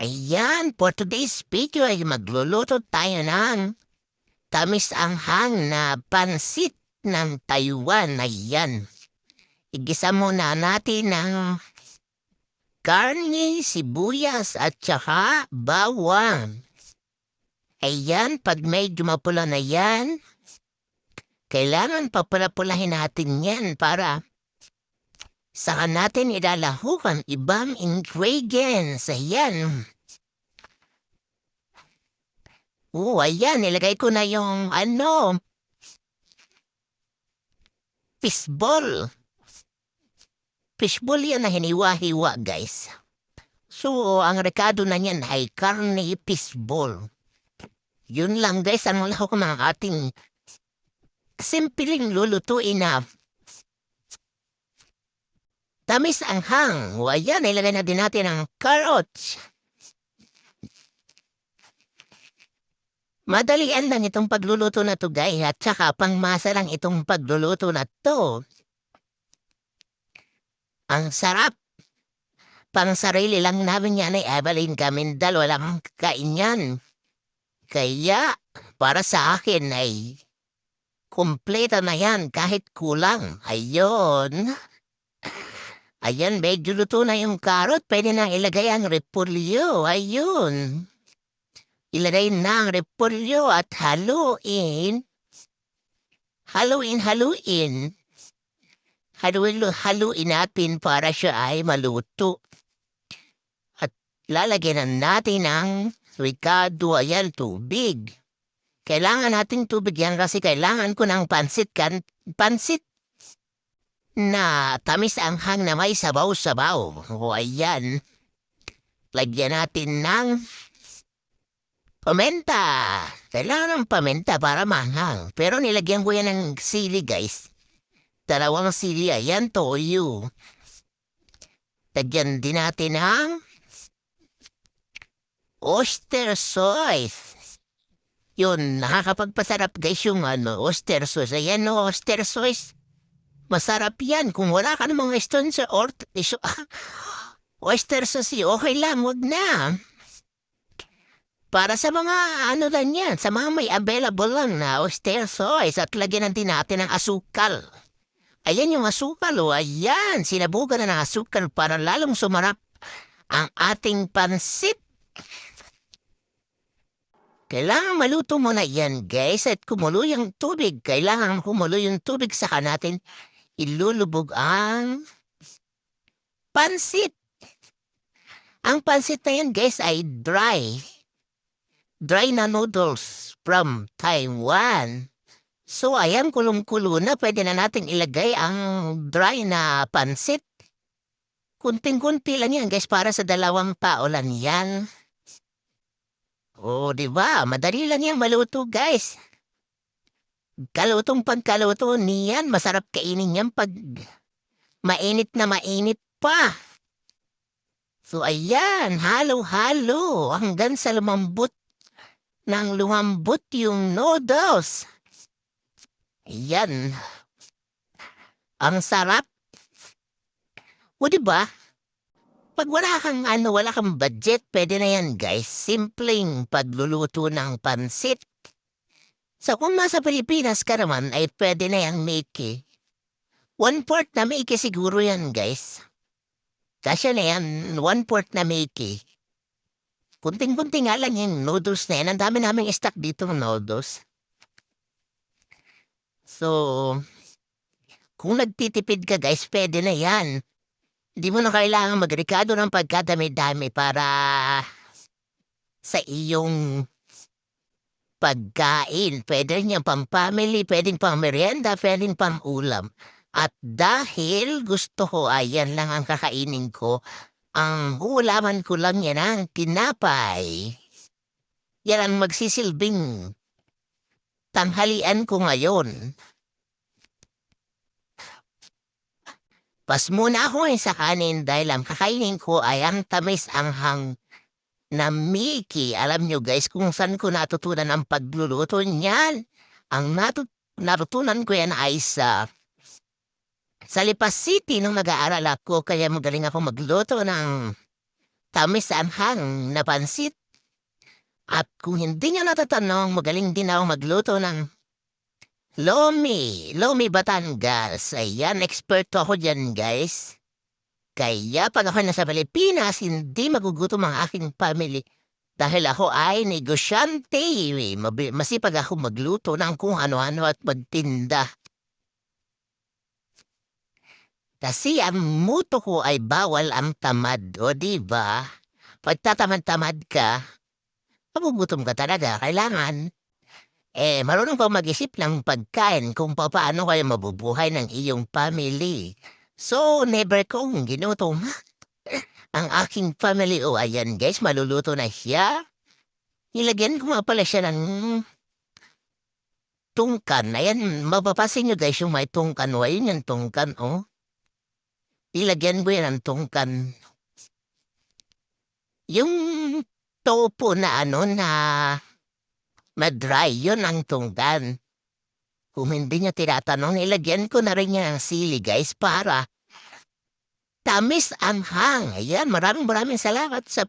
Ayan, for today's video ay magluluto tayo ng tamis anghang na pansit ng Taiwan. Ayan. Igisa muna natin ng karne, sibuyas at saka bawang. Ayan, pag medyo mapula na yan, kailangan papula-pulahin natin yan para saka natin ilalahukan ibang ingredients. Ayan. Oo, ayan. Nilagay ko na yung ano, fishball. Fishball yan na hiniwa-hiwa, guys. So, ang rekado na niyan ay karne fishball. Yun lang, guys. Ang lahok ng ating simpleng lulutuin na tamis anghang. O ayan, ilagay na din natin ang carrots. Madalian lang itong pagluluto na to guys at saka pangmasa lang itong pagluluto na to. Ang sarap. Pang sarili lang namin yan ay Evelyn kami dalawa lang ang kain yan. Kaya para sa akin ay kumpleta na yan kahit kulang. Ayun. Ayan, medyo luto na yung karot. Pwede na ilagay ang repolyo. Ayun. Ilagay na ang repolyo at haluin. Haluin, haluin. Haluin, haluin natin para siya ay maluto. At lalagyan na natin ang ricado, ayan, tubig. Kailangan natin tubig yan kasi kailangan ko ng pansit kan pansit na tamis ang hang na may sabaw-sabaw. O ayan. Lagyan natin ng Pamenta! Kailangan ng pamenta para manghang. Pero nilagyan ko yan ng sili, guys. Dalawang sili, ayan, toyo. Tagyan din natin ang oyster sauce. Yun, nakakapagpasarap guys yung ano, oyster sauce. Ayan no, oyster sauce. Masarap yan. Kung wala ka namang oyster sa or, oyster sauce, okay lang, wag na. Para sa mga ano lang yan, sa mga may available lang na oyster sauce at lagyan natin natin ng asukal. Ayan yung asukal o, ayan, sinabugan na ng asukal para lalong sumarap ang ating pansit. Kailangan maluto mo na yan, guys, at kumulo yung tubig. Kailangan kumulo yung tubig, saka natin ilulubog ang pansit. Ang pansit na yan, guys, ay dry dry na noodles from Taiwan. So ayan, kulong-kulo na. Pwede na natin ilagay ang dry na pansit. Kunting-kunti lang yan guys para sa dalawang tao lang yan. Oh, di ba? Madali lang yan maluto guys. Kalutong pagkaluto niyan, masarap kainin yan pag mainit na mainit pa. So ayan, halo-halo hanggang sa lumambot nang lumambot yung noodles. Yan. Ang sarap. O diba? Pag wala kang ano, wala kang budget, pwede na yan guys. Simpleng pagluluto ng pansit. So kung nasa Pilipinas ka naman, ay pwede na yung Mickey. One port na Mickey siguro yan guys. Kasi na yan, one port na Mickey. Kunting-kunti nga lang yung noodles na yan. Ang dami naming stock dito ng noodles. So, kung nagtitipid ka guys, pwede na yan. Hindi mo na kailangan magrekado ng pagkadami-dami para sa iyong pagkain. Pwede rin yung pang-family, pwedeng pang-merienda, pwedeng pang-ulam. At dahil gusto ko, ayan lang ang kakainin ko, ang ulaman ko lang yan ang tinapay. Yan ang magsisilbing tanghalian ko ngayon. Pas muna ako sa kanin dahil ang kakainin ko ay ang tamis anghang na Mickey. Alam nyo guys kung saan ko natutunan ang pagluluto niyan. Ang natut natutunan ko yan ay sa sa Lipas City nung nag-aaral ako, kaya magaling ako magluto ng tamis anghang na pansit. At kung hindi nyo natatanong, magaling din ako magluto ng Lomi, Lomi Batangas. Ayan, eksperto ako dyan, guys. Kaya pag ako nasa Pilipinas, hindi magugutom ang aking family. Dahil ako ay negosyante. Mabi- Masipag ako magluto ng kung ano-ano at magtinda. Kasi ang muto ko ay bawal ang tamad, o di ba? Pag tatamad-tamad ka, magugutom ka talaga. Kailangan, eh, marunong pa mag-isip ng pagkain kung paano kayo mabubuhay ng iyong family. So, never kong ginutom. ang aking family, o ayan guys, maluluto na siya. Ilagyan ko nga pala siya ng tungkan. Ayan, mapapasin nyo guys yung may tungkan. O, ayun yung tungkan, oh. Ilagyan ko yan ng tungkan. Yung topo na ano na madry, yun ang tungkan. Kung hindi nyo tinatanong, ilagyan ko na rin yan ng sili guys para tamis ang hang. Ayan, maraming maraming salamat sa